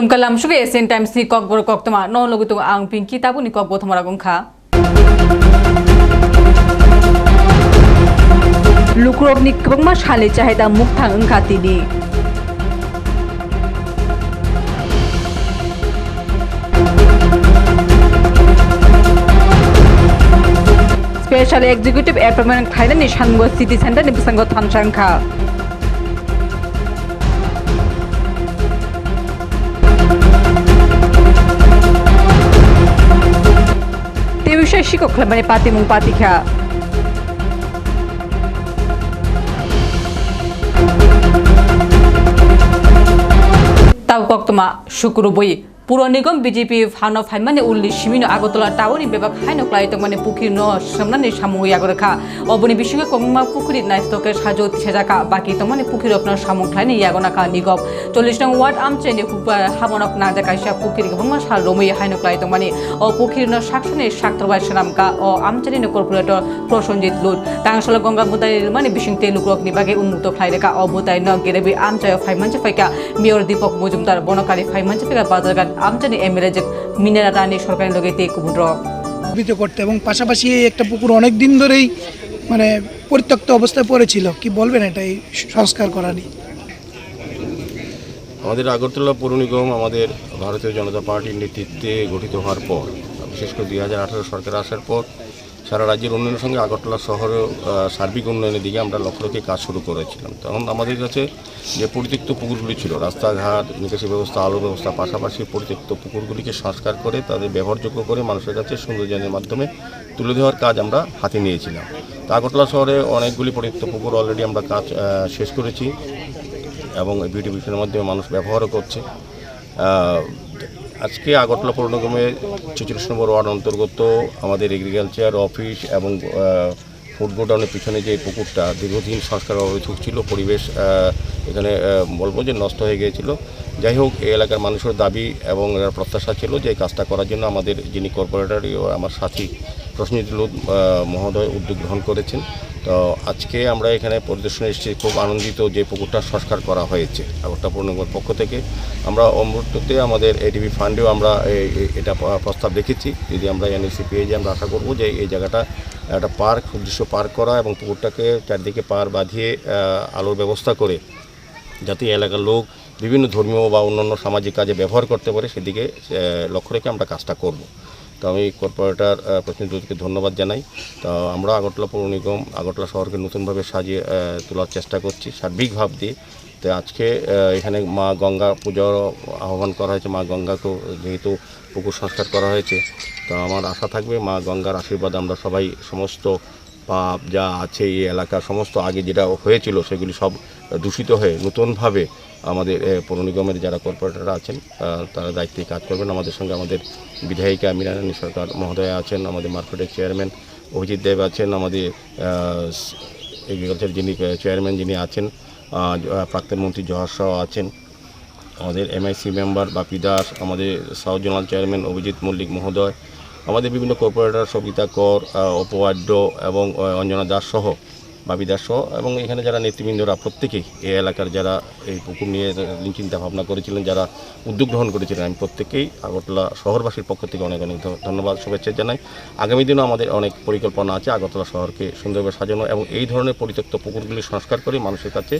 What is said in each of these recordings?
Tulum kalam suge Asian Times ni kok bor kok tama no logu tu ang pinki tabu ni kok bo thamara gong kha. Lukrok ni kwangma shale chahida mukthang ungkha tini. Special Executive Appointment Thailand ni Shango City Center ni Busango Thamchang kha. Khlabane pati mung pati kha. তাও কক্তমা শুক্র বই পুর নিগম BJP ফানো ফাইমানে উল্লি সিমিনো আগতলা টাউনি বেবাক হাইনো ক্লাইতক মানে পুকুর ন সামনানি সামুই আগরখা। অবনি বিশ্বকে কংমা পুকুরি নাইস্তকে সাজো সেজাকা বাকি তো মানে পুকুর আপনার সামু খাইনি ইয়াগনাকা নিগম। চল্লিশ নং ওয়ার্ড আমচেনি হামনক নাজা কাইসা পুকুর গবংমা সাল রমই হাইনো ক্লাইতক মানে ও পুকুর ন সাকসনে সাক্তরবাই সেরামকা ও আমচেনি কর্পোরেটর প্রসঞ্জিত লুট। তাংসল গঙ্গা বুতাই মানে বিশিংতে লুকরক নিবাগে উন্মুক্ত ফ্লাইরেকা ও বুতাই ন গেরেবি আমচায় ফাইমানচে ফাইকা। মেয়র দীপক মজুমদার বনকারী ফাইমানচে ফাইকা বাজারঘাট আমচানি এমএলএ যে মিনারা রানী সরকারের লগে তে কুমুদ্র। বিতে করতে এবং পাশাপাশি একটা পুকুর অনেক দিন ধরেই মানে পরিত্যক্ত অবস্থায় পড়েছিল। কি বলবেন এটা এই সংস্কার করা নিয়ে? আমাদের আগরতলা পৌর নিগম আমাদের ভারতীয় জনতা পার্টির নেতৃত্বে গঠিত হওয়ার পর বিশেষ করে দুই হাজার আঠেরো সরকার আসার পর সারা রাজ্যের উন্নয়নের সঙ্গে আগরতলা শহরেও সার্বিক উন্নয়নের দিকে আমরা লক্ষ্য রেখে কাজ শুরু করেছিলাম। তখন আমাদের কাছে যে পরিত্যক্ত পুকুরগুলি ছিল, রাস্তাঘাট, নিকাশি ব্যবস্থা, আলো ব্যবস্থা পাশাপাশি পরিত্যক্ত পুকুরগুলিকে সংস্কার করে, তাদের ব্যবহারযোগ্য করে মানুষের কাছে সৌন্দর্যের মাধ্যমে তুলে দেওয়ার কাজ আমরা হাতে নিয়েছিলাম। তা আগরতলা শহরে অনেকগুলি পরিত্যক্ত পুকুর অলরেডি আমরা কাজ শেষ করেছি এবং বিউটি মাধ্যমে মানুষ ব্যবহারও করছে। আজকে আগরতলা পৌর নিগমের ছেচল্লিশ নম্বর ওয়ার্ড অন্তর্গত আমাদের এগ্রিকালচার অফিস এবং ফুড গোডাউনের পিছনে যে পুকুরটা দীর্ঘদিন সংস্কার অভাবে পরিবেশ এখানে বলব যে নষ্ট হয়ে গিয়েছিল। যাই হোক, এই এলাকার মানুষের দাবি এবং প্রত্যাশা ছিল যে এই কাজটা করার জন্য আমাদের যিনি কর্পোরেটরও আমার সাথী প্রশ্নিত লোক মহোদয় উদ্যোগ গ্রহণ করেছেন। তো আজকে আমরা এখানে পরিদর্শনে এসেছি। খুব আনন্দিত যে পুকুরটা সংস্কার করা হয়েছে আগরটা পূর্ণগর পক্ষ থেকে। আমরা অমৃততে আমাদের এডিবি ফান্ডেও আমরা এটা প্রস্তাব রেখেছি। যদি আমরা এনএসি পেয়ে যাই, আমরা আশা করব যে এই জায়গাটা একটা পার্ক, উদ্দেশ্য পার্ক করা এবং পুকুরটাকে চারদিকে পার বাঁধিয়ে আলোর ব্যবস্থা করে যাতে এলাকার লোক বিভিন্ন ধর্মীয় বা অন্যান্য সামাজিক কাজে ব্যবহার করতে পারে, সেদিকে লক্ষ্য রেখে আমরা কাজটা করব। তো আমি কর্পোরেটর প্রতিনিধিকে ধন্যবাদ জানাই। তো আমরা আগরতলা পৌর নিগম, আগরতলা শহরকে নতুনভাবে সাজিয়ে তোলার চেষ্টা করছি সার্বিক ভাব দিয়ে। তো আজকে এখানে মা গঙ্গা পূজার আহ্বান করা হয়েছে, মা গঙ্গাকেও যেহেতু পুকুর সংস্কার করা হয়েছে। তো আমার আশা থাকবে মা গঙ্গার আশীর্বাদ আমরা সবাই সমস্ত পাপ, যা আছে এই এলাকার সমস্ত আগে যেটা হয়েছিল সেগুলি সব দূষিত হয়ে নতুনভাবে আমাদের পৌর নিগমের যারা কর্পোরেটররা আছেন তারা দায়িত্বে কাজ করবেন। আমাদের সঙ্গে আমাদের বিধায়িকা মীরারানী সরকার মহোদয়া আছেন, আমাদের মার্কেটের চেয়ারম্যান অভিজিৎ দেব আছেন, আমাদের এগ্রিকালচার যিনি চেয়ারম্যান যিনি আছেন প্রাক্তন মন্ত্রী জহর শাহ আছেন। আমাদের এমআইসি মেম্বার বাপি দাস, আমাদের south zonal chairman Abhijit Mallik মহোদয় আমাদের বিভিন্ন কর্পোরেটর সবিতা কর অপবাদ্য এবং অঞ্জনা দাস সহ বাপি দাস সহ, এবং এখানে যারা নেতৃবৃন্দরা, প্রত্যেকেই এই এলাকার যারা এই পুকুর নিয়ে চিন্তা ভাবনা করেছিলেন, যারা উদ্যোগ গ্রহণ করেছিলেন, আমি প্রত্যেকেই আগরতলা শহরবাসীর পক্ষ থেকে অনেক অনেক ধন্যবাদ, শুভেচ্ছা জানাই। আগামী দিনেও আমাদের অনেক পরিকল্পনা আছে, আগরতলা শহরকে সুন্দরভাবে সাজানো এবং এই ধরনের পরিত্যক্ত পুকুরগুলি সংস্কার করে মানুষের কাছে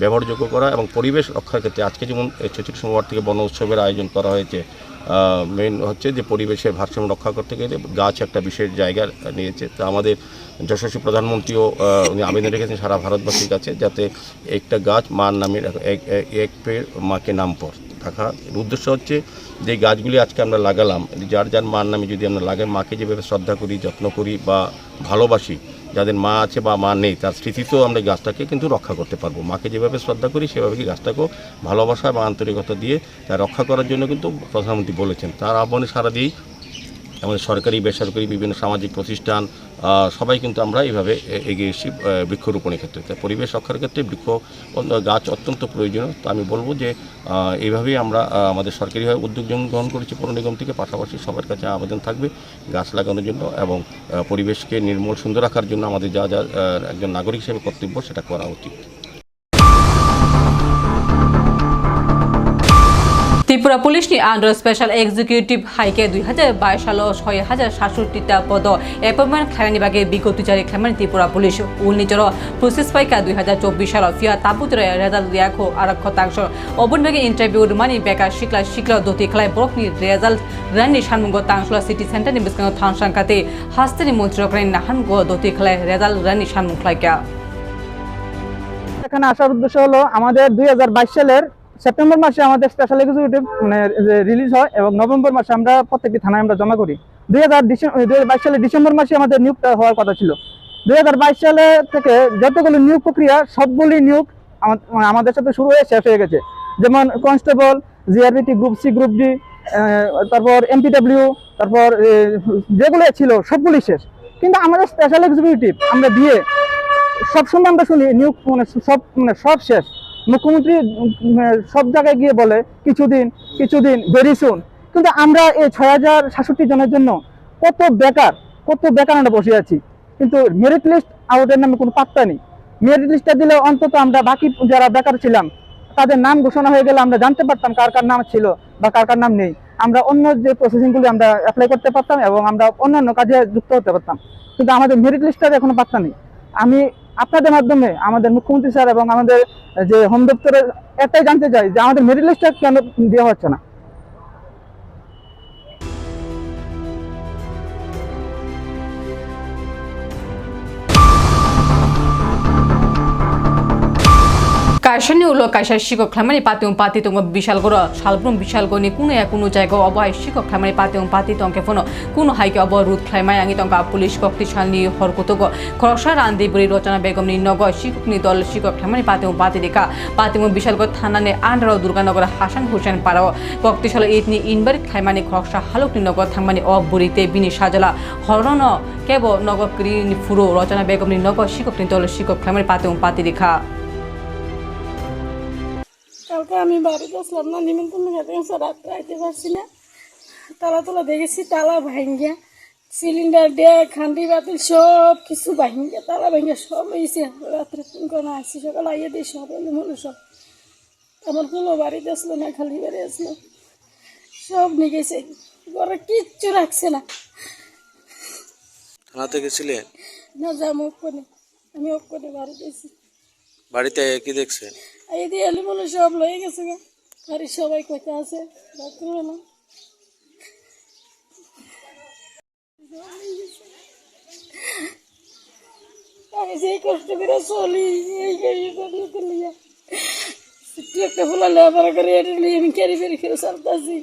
ব্যবহারযোগ্য করা এবং পরিবেশ রক্ষার ক্ষেত্রে আজকে যেমন ছেচল্লিশ নম্বর থেকে বন উৎসবের আয়োজন করা হয়েছে মেন হচ্ছে যে পরিবেশের ভারসাম্য রক্ষা করতে গেলে গাছ একটা বিশেষ জায়গা নিয়েছে। তা আমাদের যশস্বী প্রধানমন্ত্রীও উনি আবেদন রেখেছেন সারা ভারতবাসীর কাছে যাতে একটা গাছ মার নামে এক পেড় মাকে নাম পর থাকা। উদ্দেশ্য হচ্ছে যে গাছগুলি আজকে আমরা লাগালাম, যার যার মার নামে যদি আমরা লাগাই, মাকে যেভাবে শ্রদ্ধা করি, যত্ন করি বা ভালোবাসি যাদের মা আছে বা মা নেই, তার স্মৃতিতেও আমরা গাছটাকে কিন্তু রক্ষা করতে পারব। মাকে যেভাবে শ্রদ্ধা করি, সেভাবে কি গাছটাকেও ভালোবাসা বা আন্তরিকতা দিয়ে তা রক্ষা করার জন্য কিন্তু প্রধানমন্ত্রী বলেছেন। তার আহ্বানে সারা দিয়েই আমাদের সরকারি, বেসরকারি, বিভিন্ন সামাজিক প্রতিষ্ঠান সবাই কিন্তু আমরা এইভাবে এগিয়ে এসেছি বৃক্ষরোপণের ক্ষেত্রে। তাই পরিবেশ রক্ষার ক্ষেত্রে বৃক্ষ গাছ অত্যন্ত প্রয়োজনীয়। তো আমি বলব যে এইভাবেই আমরা আমাদের সরকারিভাবে উদ্যোগ গ্রহণ করেছি পৌর নিগম থেকে, পাশাপাশি সবার কাছে আবেদন থাকবে গাছ লাগানোর জন্য এবং পরিবেশকে নির্মল, সুন্দর রাখার জন্য আমাদের যা যা একজন নাগরিক হিসেবে কর্তব্য সেটা করা উচিত। ত্রিপুরা পুলিশ নি আন্ডার স্পেশাল এক্সিকিউটিভ হাইকে দুই হাজার বাইশ সাল ছয় হাজার সাতষট্টিটা পদ এপয়েন্টমেন্ট খেলানি বাগে বিগত জারি খেলানি ত্রিপুরা পুলিশ। নিজের প্রসেস পাইকা দুই হাজার চব্বিশ সাল ফিয়া তাপুতরে রেজাল্ট দিয়াখো আরক্ষ তাংশ। অবনবাগে ইন্টারভিউ মানি বেকার শিকলা শিকলা দতি খেলায় বরকনি রেজাল্ট রানি সানমুঙ্গ তাংশলা সিটি সেন্টার নি বিস্কাঙ্গ থাংসাংকাতে হাস্তানি মন্ত্রী নাহানগ দতি খেলায় রেজাল্ট রানি সানমুখ লাইকা এখানে আসার উদ্দেশ্য হলো আমাদের দুই হাজার বাইশ সালের সেপ্টেম্বর মাসে আমাদের স্পেশাল এক্সিকিউটিভ মানে রিলিজ হয় এবং নভেম্বর মাসে আমরা প্রত্যেকটি থানায় আমরা জমা করি। দুই হাজার বাইশ সালে ডিসেম্বর মাসে আমাদের নিয়োগটা হওয়ার কথা ছিল। দুই সালে থেকে যতগুলো নিয়োগ প্রক্রিয়া সবগুলি নিয়োগ মানে আমাদের সাথে শুরু হয়ে শেষ হয়ে গেছে। যেমন কনস্টেবল জিআরবিটি গ্রুপ সি গ্রুপ ডি তারপর এমপিডব্লিউ তারপর যেগুলো ছিল সবগুলি শেষ। কিন্তু আমাদের স্পেশাল এক্সিকিউটিভ আমরা দিয়ে সবসময় আমরা শুনি, নিয়োগ মানে সব মানে সব শেষ। মুখ্যমন্ত্রী সব জায়গায় গিয়ে বলে, কিছুদিন কিছুদিন ভেরি সুন কিন্তু আমরা এই ছয় হাজার সাতষট্টি জনের জন্য কত বেকার কত বেকার আমরা বসে আছি। কিন্তু মেরিট লিস্ট আউটের নামে কোনো পাত্তা নেই। মেরিট লিস্টটা দিলে অন্তত আমরা বাকি যারা বেকার ছিলাম, তাদের নাম ঘোষণা হয়ে গেলে আমরা জানতে পারতাম কার কার নাম ছিল বা কার কার নাম নেই। আমরা অন্য যে প্রসেসিংগুলি আমরা অ্যাপ্লাই করতে পারতাম এবং আমরা অন্যান্য কাজে যুক্ত হতে পারতাম। কিন্তু আমাদের মেরিট লিস্টটা এখনও পাত্তা নেই। আমি আপনাদের মাধ্যমে আমাদের মুখ্যমন্ত্রী স্যার এবং আমাদের যে হোম দপ্তরের একটাই জানতে চাই যে আমাদের মেরিট লিস্টটা কেন দেওয়া হচ্ছে না? কাইসানি উলো শিক্ষক খামারি পাতিং পাতি তঙ্গ বিশাল গড় শালব্রম বিশাল গনি কোনো এক কোনো জায়গা শিক্ষক খামারি পাতিং পাতি তঙ্কে ফোন কোনো হাইকে অব রুদ খাইমাই আঙি তঙ্কা পুলিশ শক্তিশালী হরকুতগ খরসা রান্দি বুড়ি রচনা বেগম নি নগ শিক্ষক নি দল শিক্ষক খামারি পাতিং পাতি রেখা পাতিং বিশালগড় থানানে আন্ডার দুর্গানগর হাসান হোসেন পারাও কক্তিশাল ইতনি ইনবারি খাইমানি খরসা হালক নি নগর থাংমানি অ বুড়িতে বিনি সাজলা হরণ কেব নগর ক্রি ফুরো রচনা বেগম নি নগ শিক্ষক নি দল শিক্ষক খামারি পাতিং পাতি রেখা কালকে আমি বাড়িতে আসলাম না নিমন্ত্রণ খেতে গেছে রাত্রে আইতে পারছি না। তালা তোলা দেখেছি তালা ভাঙ্গিয়া সিলিন্ডার ডেক হান্ডি বাতিল সব কিছু ভাঙ্গিয়া তালা ভাঙ্গিয়া সব হয়েছে রাত্রে কোনো আসছি সকাল আইয়ে দিই সব এলো হলো সব। আমার কোনো বাড়িতে আসলো না খালি বাড়ি আসলো। সব নিয়ে গেছে ঘরে কিচ্ছু রাখছে না। থানাতে গেছিলেন না যাম ওপনে আমি ওপনে বাড়িতে এসেছি বাড়িতে কি দেখছেন? এলি বলে সব লয়ে গেছে গা। বাড়ির সবাই কোথায় আছে? আমি কষ্ট করে চলি, এই লিয়া একটু ফুলা লেবার করে এটা নিয়ে আমি ক্যারি ফেরি খেয়ে চালতাছি।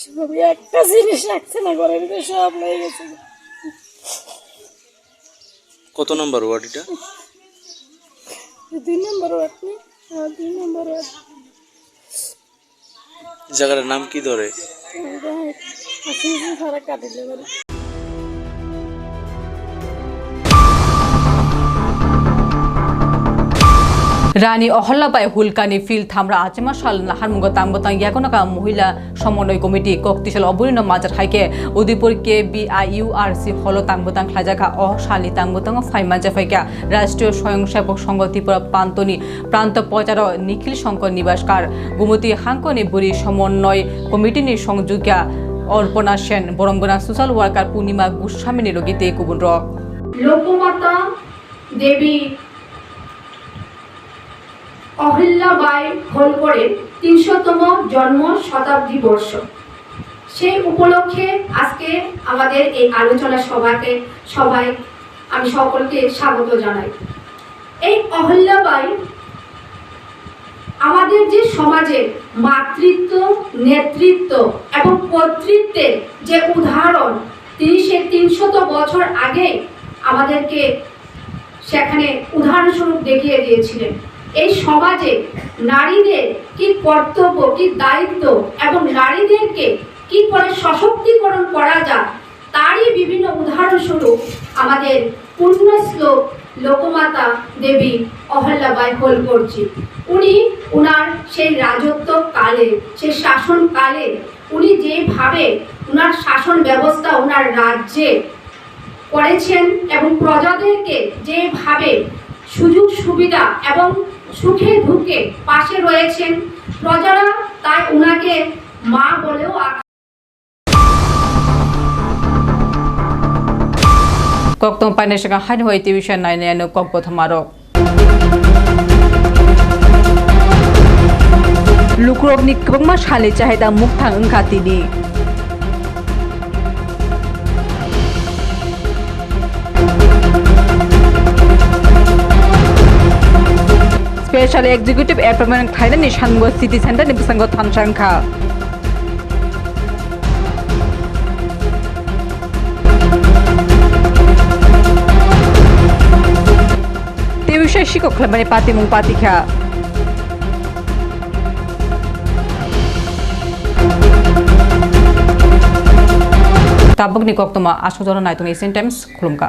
সব একটা জিনিস রাখছে না, ঘরের ভিতরে সব লয়ে গেছে কত নম্বর ওয়ার্ড এটা? দুই নম্বর ওয়ার্ড হ্যাঁ দুই নম্বর ওয়ার্ড। জায়গাটার নাম কি ধরে? রানী অহল্যাবাই হুলকানি ফিল থামরা আচমাশাল নাহারমুঙ্গ তাংবতাং ইয়াকনকা মহিলা সমন্বয় কমিটি কক্তিশাল অবরিণ মাজার হাইকে Udaipur K B I U R C hall তাংবতাং খাজাকা অহশালি তাংবতাং ফাইমাজা ফাইকা রাষ্ট্রীয় স্বয়ংসেবক সংঘ ত্রিপুরা প্রান্তনি প্রান্ত পচার নিখিল শঙ্কর নিবাসকার গুমতি হাঙ্কনি বুড়ি সমন্বয় কমিটি কমিটিনি সংযোগিয়া অর্পণা সেন বরঙ্গনা সোশ্যাল ওয়ার্কার পূর্ণিমা গোস্বামী রোগীতে কুবুন রক লোকমাতা দেবী অহিল্যাবাই হোলকরের তিনশোতম জন্ম শতাব্দী বর্ষ। সেই উপলক্ষে আজকে আমাদের এই আলোচনা সভাকে সবাই, আমি সকলকে স্বাগত জানাই। এই অহল্যাবাই আমাদের যে সমাজে মাতৃত্ব, নেতৃত্ব এবং কর্তৃত্বের যে উদাহরণ, তিনি সে তিনশত বছর আগে আমাদেরকে সেখানে উদাহরণস্বরূপ দেখিয়ে দিয়েছিলেন। এই সমাজে নারীদের কি কর্তব্য, কি দায়িত্ব এবং নারীদেরকে কি করে সশক্তিকরণ করা যায়, তারই বিভিন্ন উদাহরণস্বরূপ আমাদের পূর্ণ শ্লোক লোকমাতা দেবী অহল্যাবাই হোলকরজি। উনি উনার সেই রাজত্ব কালে সেই শাসন কালে উনি যেভাবে উনার শাসন ব্যবস্থা উনার রাজ্যে করেছেন এবং প্রজাদেরকে যেভাবে সুযোগ সুবিধা এবং সুখে দুঃখে পাশে রয়েছেন। প্রজারা তাই ওনাকে মা বলেও আখ্যা কক্তং পাইনে সাকা হাইন হই টিভিশন নাইনে আনো কক প্রথমারক লুক্রকনি কবংমা সালে চাহিদা মুখথাং ওংখা তিনি স্পেশাল এক্সিকিউটিভ অ্যাপয়েন্টমেন্ট খাইনানি সানগো সিটি সেন্টার নিবসঙ্গ থানসাংখা টিভিশন শিকক খালামানি পাতিমুং পাতিখা ni kok tuma asu jona nai tung asian times khulumka